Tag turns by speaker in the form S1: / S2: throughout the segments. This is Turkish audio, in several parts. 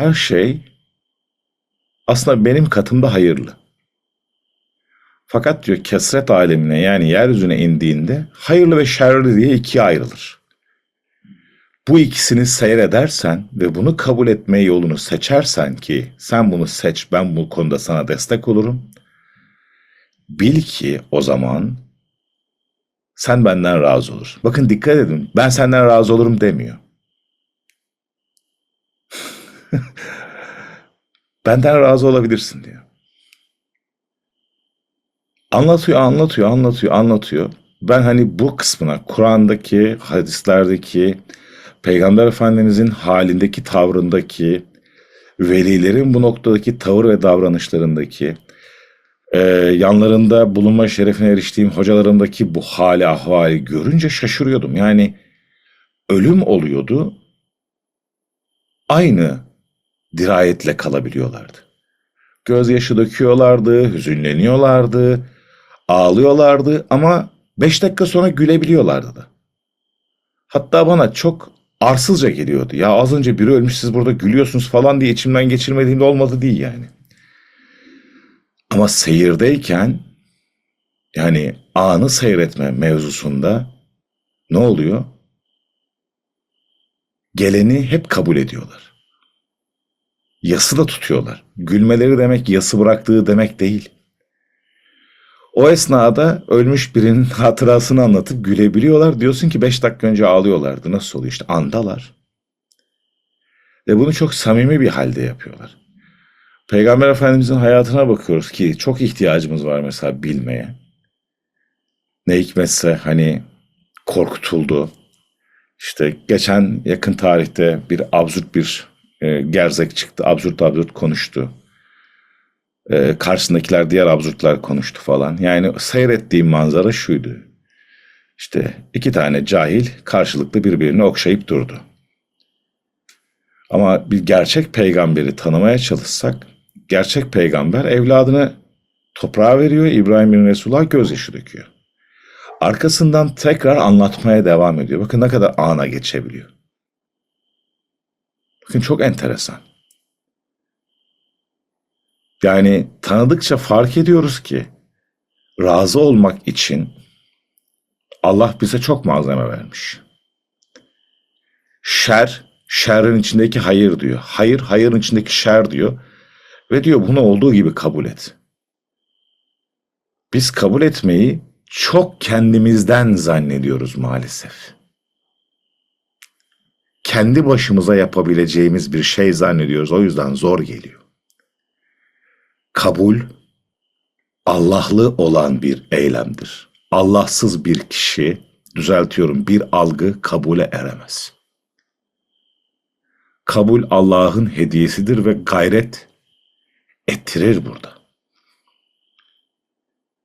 S1: her şey aslında benim katımda hayırlı. Fakat diyor kesret alemine yani yeryüzüne indiğinde hayırlı ve şerli diye ikiye ayrılır. Bu ikisini seyredersen ve bunu kabul etme yolunu seçersen ki sen bunu seç ben bu konuda sana destek olurum. Bil ki o zaman sen benden razı olur. Bakın dikkat edin ben senden razı olurum demiyor. benden razı olabilirsin diyor. Anlatıyor, anlatıyor, anlatıyor, anlatıyor. Ben hani bu kısmına, Kur'an'daki, hadislerdeki, Peygamber Efendimizin halindeki, tavrındaki, velilerin bu noktadaki tavır ve davranışlarındaki, e, yanlarında bulunma şerefine eriştiğim hocalarımdaki bu hali ahvali görünce şaşırıyordum. Yani ölüm oluyordu, aynı dirayetle kalabiliyorlardı. Gözyaşı döküyorlardı, hüzünleniyorlardı, ağlıyorlardı ama beş dakika sonra gülebiliyorlardı da. Hatta bana çok arsızca geliyordu. Ya az önce biri ölmüş siz burada gülüyorsunuz falan diye içimden geçirmediğimde olmadı değil yani. Ama seyirdeyken yani anı seyretme mevzusunda ne oluyor? Geleni hep kabul ediyorlar. Yası da tutuyorlar. Gülmeleri demek yası bıraktığı demek değil. O esnada ölmüş birinin hatırasını anlatıp gülebiliyorlar. Diyorsun ki 5 dakika önce ağlıyorlardı. Nasıl oluyor? İşte andalar. Ve bunu çok samimi bir halde yapıyorlar. Peygamber Efendimizin hayatına bakıyoruz ki çok ihtiyacımız var mesela bilmeye. Ne hikmetse hani korkutuldu. İşte geçen yakın tarihte bir absürt bir e, gerzek çıktı. Absürt absürt konuştu. E, karşısındakiler diğer absürtler konuştu falan. Yani seyrettiğim manzara şuydu. İşte iki tane cahil karşılıklı birbirini okşayıp durdu. Ama bir gerçek peygamberi tanımaya çalışsak, gerçek peygamber evladını toprağa veriyor, İbrahim bin Resulullah gözyaşı döküyor. Arkasından tekrar anlatmaya devam ediyor. Bakın ne kadar ana geçebiliyor. Bakın çok enteresan. Yani tanıdıkça fark ediyoruz ki razı olmak için Allah bize çok malzeme vermiş. Şer, şerrin içindeki hayır diyor. Hayır, hayırın içindeki şer diyor. Ve diyor bunu olduğu gibi kabul et. Biz kabul etmeyi çok kendimizden zannediyoruz maalesef. Kendi başımıza yapabileceğimiz bir şey zannediyoruz. O yüzden zor geliyor. Kabul Allah'lı olan bir eylemdir. Allahsız bir kişi, düzeltiyorum bir algı kabule eremez. Kabul Allah'ın hediyesidir ve gayret ettirir burada.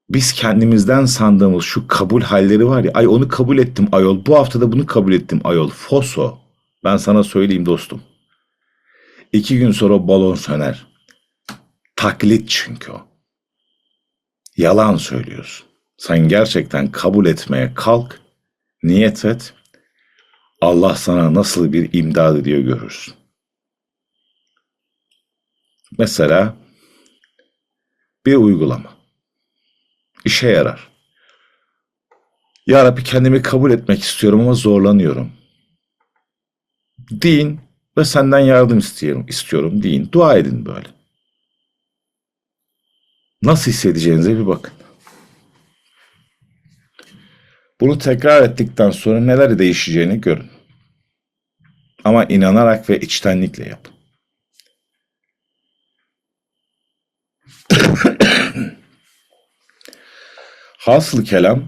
S1: Biz kendimizden sandığımız şu kabul halleri var ya, ay onu kabul ettim ayol, bu haftada bunu kabul ettim ayol, foso. Ben sana söyleyeyim dostum. İki gün sonra balon söner. Taklit çünkü o. Yalan söylüyorsun. Sen gerçekten kabul etmeye kalk, niyet et. Allah sana nasıl bir imdad ediyor görürsün. Mesela bir uygulama. İşe yarar. Ya Rabbi kendimi kabul etmek istiyorum ama zorlanıyorum. Deyin ve senden yardım istiyorum, istiyorum deyin. Dua edin böyle. Nasıl hissedeceğinize bir bakın. Bunu tekrar ettikten sonra neler değişeceğini görün. Ama inanarak ve içtenlikle yapın. Hasıl kelam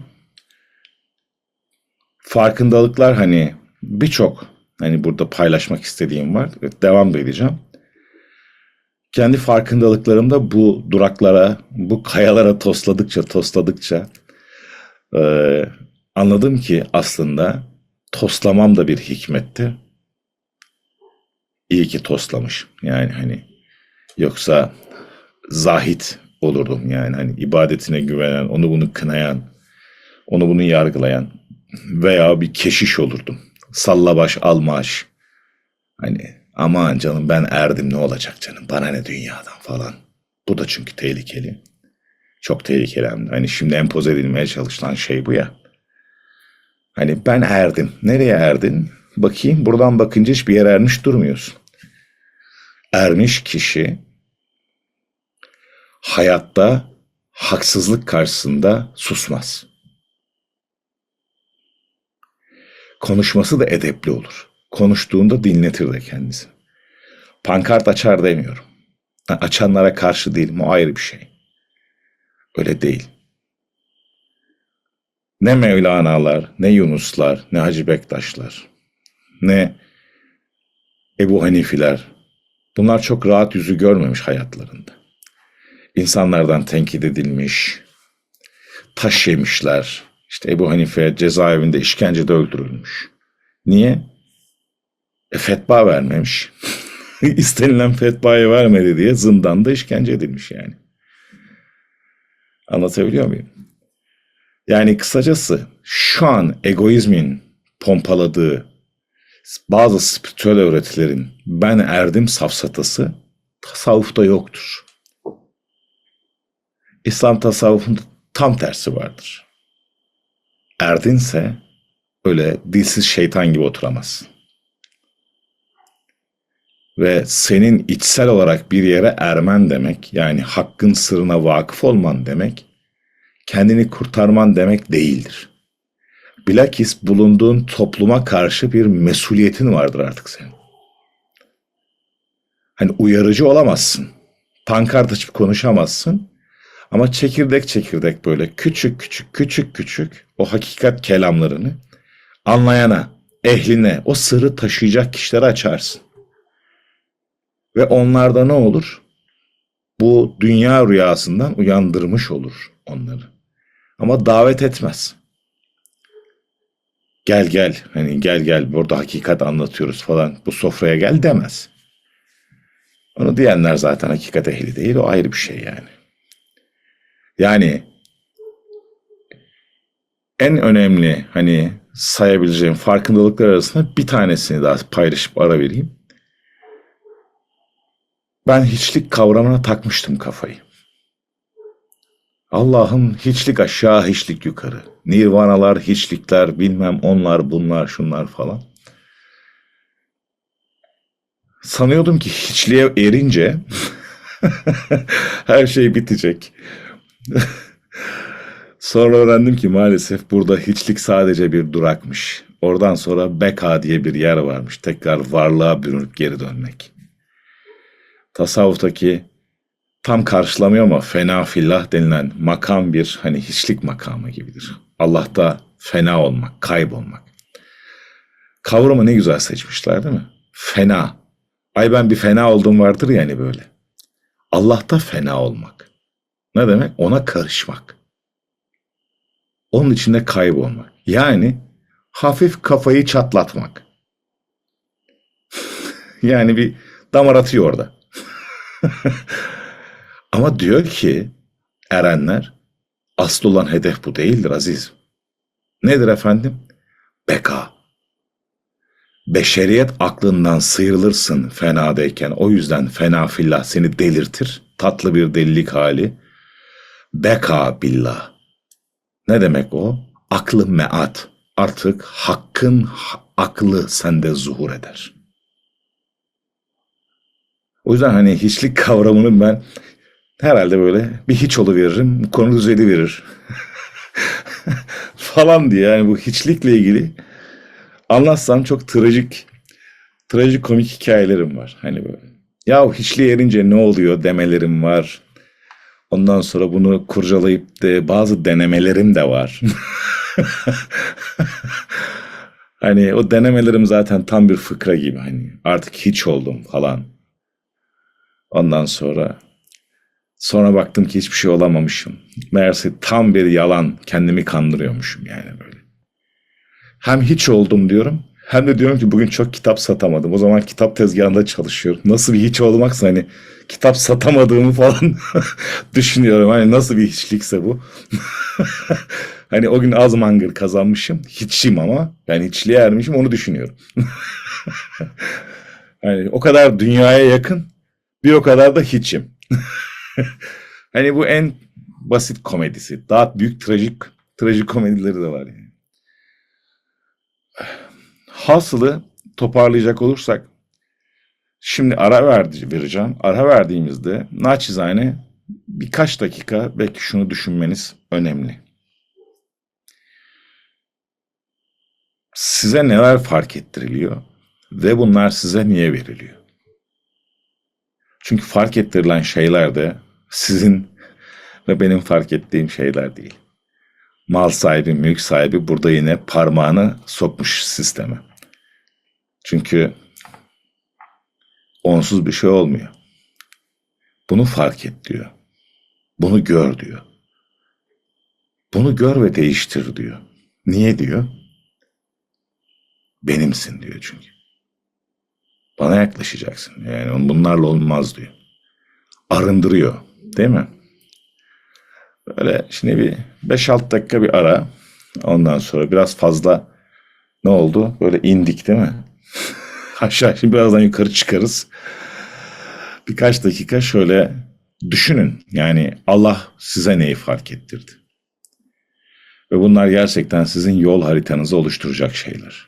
S1: farkındalıklar hani birçok hani burada paylaşmak istediğim var. Devam da edeceğim. Kendi farkındalıklarımda bu duraklara, bu kayalara tosladıkça tosladıkça e, anladım ki aslında toslamam da bir hikmetti. İyi ki toslamış. Yani hani yoksa zahit olurdum yani hani ibadetine güvenen, onu bunu kınayan, onu bunu yargılayan veya bir keşiş olurdum. Salla baş al maaş. Hani Aman canım ben erdim ne olacak canım bana ne dünyadan falan. Bu da çünkü tehlikeli. Çok tehlikeli hem de. Hani şimdi empoze edilmeye çalışılan şey bu ya. Hani ben erdim. Nereye erdin? Bakayım buradan bakınca hiçbir yere ermiş durmuyorsun. Ermiş kişi hayatta haksızlık karşısında susmaz. Konuşması da edepli olur. Konuştuğunda dinletir de kendisini. Pankart açar demiyorum. Açanlara karşı değilim. O ayrı bir şey. Öyle değil. Ne Mevlana'lar, ne Yunuslar, ne Hacı Bektaşlar, ne Ebu Hanifiler. Bunlar çok rahat yüzü görmemiş hayatlarında. İnsanlardan tenkit edilmiş, taş yemişler. İşte Ebu Hanife cezaevinde işkencede öldürülmüş. Niye? E, fetva vermemiş. İstenilen fetvayı vermedi diye zindanda işkence edilmiş yani. Anlatabiliyor muyum? Yani kısacası şu an egoizmin pompaladığı bazı spiritüel öğretilerin ben erdim safsatası tasavvufta yoktur. İslam tasavvufunda tam tersi vardır. Erdinse öyle dilsiz şeytan gibi oturamazsın. Ve senin içsel olarak bir yere ermen demek, yani hakkın sırrına vakıf olman demek, kendini kurtarman demek değildir. Bilakis bulunduğun topluma karşı bir mesuliyetin vardır artık senin. Hani uyarıcı olamazsın. Pankart açıp konuşamazsın. Ama çekirdek çekirdek böyle küçük küçük küçük küçük o hakikat kelamlarını anlayana, ehline, o sırrı taşıyacak kişilere açarsın. Ve onlarda ne olur? Bu dünya rüyasından uyandırmış olur onları. Ama davet etmez. Gel gel hani gel gel burada hakikat anlatıyoruz falan bu sofraya gel demez. Onu diyenler zaten hakikat ehli değil o ayrı bir şey yani. Yani en önemli hani sayabileceğim farkındalıklar arasında bir tanesini daha paylaşıp ara vereyim. Ben hiçlik kavramına takmıştım kafayı. Allah'ım hiçlik aşağı, hiçlik yukarı. Nirvanalar, hiçlikler, bilmem onlar, bunlar, şunlar falan. Sanıyordum ki hiçliğe erince her şey bitecek. Sonra öğrendim ki maalesef burada hiçlik sadece bir durakmış. Oradan sonra beka diye bir yer varmış. Tekrar varlığa bürünüp geri dönmek. Tasavvuftaki tam karşılamıyor ama fena fillah denilen makam bir hani hiçlik makamı gibidir. Allah'ta fena olmak, kaybolmak. Kavramı ne güzel seçmişler değil mi? Fena. Ay ben bir fena oldum vardır yani böyle. Allah'ta fena olmak. Ne demek? Ona karışmak. Onun içinde kaybolmak. Yani hafif kafayı çatlatmak. yani bir damar atıyor orada. Ama diyor ki erenler asıl olan hedef bu değildir aziz. Nedir efendim? Beka. Beşeriyet aklından sıyrılırsın fenadayken. O yüzden fena fillah seni delirtir. Tatlı bir delilik hali. Beka billah. Ne demek o? Aklı meat. Artık hakkın ha- aklı sende zuhur eder. O yüzden hani hiçlik kavramını ben herhalde böyle bir hiç veririm, konu düzeli verir. falan diye yani bu hiçlikle ilgili anlatsam çok trajik, trajik komik hikayelerim var. Hani böyle. Ya hiçliğe erince ne oluyor demelerim var. Ondan sonra bunu kurcalayıp de bazı denemelerim de var. hani o denemelerim zaten tam bir fıkra gibi hani artık hiç oldum falan. Ondan sonra sonra baktım ki hiçbir şey olamamışım. Meğerse tam bir yalan kendimi kandırıyormuşum yani böyle. Hem hiç oldum diyorum hem de diyorum ki bugün çok kitap satamadım. O zaman kitap tezgahında çalışıyorum. Nasıl bir hiç olmaksa hani kitap satamadığımı falan düşünüyorum. Hani nasıl bir hiçlikse bu. hani o gün az mangır kazanmışım. Hiçim ama. Yani hiçliğe ermişim onu düşünüyorum. Hani o kadar dünyaya yakın, bir o kadar da hiçim. hani bu en basit komedisi. Daha büyük trajik trajik komedileri de var yani. Hasılı toparlayacak olursak şimdi ara verdi, vereceğim. Ara verdiğimizde naçizane birkaç dakika belki şunu düşünmeniz önemli. Size neler fark ettiriliyor ve bunlar size niye veriliyor? Çünkü fark ettirilen şeyler de sizin ve benim fark ettiğim şeyler değil. Mal sahibi, mülk sahibi burada yine parmağını sokmuş sisteme. Çünkü onsuz bir şey olmuyor. Bunu fark et diyor. Bunu gör diyor. Bunu gör ve değiştir diyor. Niye diyor? Benimsin diyor çünkü. Bana yaklaşacaksın. Yani bunlarla olmaz diyor. Arındırıyor. Değil mi? Böyle şimdi bir 5-6 dakika bir ara. Ondan sonra biraz fazla ne oldu? Böyle indik değil mi? Aşağı şimdi birazdan yukarı çıkarız. Birkaç dakika şöyle düşünün. Yani Allah size neyi fark ettirdi? Ve bunlar gerçekten sizin yol haritanızı oluşturacak şeyler.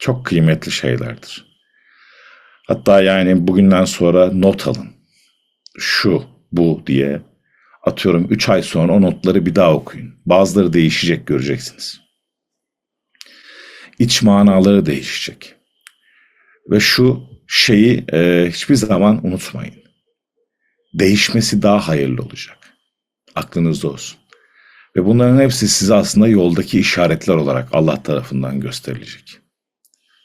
S1: Çok kıymetli şeylerdir. Hatta yani bugünden sonra not alın. Şu, bu diye atıyorum 3 ay sonra o notları bir daha okuyun. Bazıları değişecek göreceksiniz. İç manaları değişecek. Ve şu şeyi e, hiçbir zaman unutmayın. Değişmesi daha hayırlı olacak. Aklınızda olsun. Ve bunların hepsi size aslında yoldaki işaretler olarak Allah tarafından gösterilecek.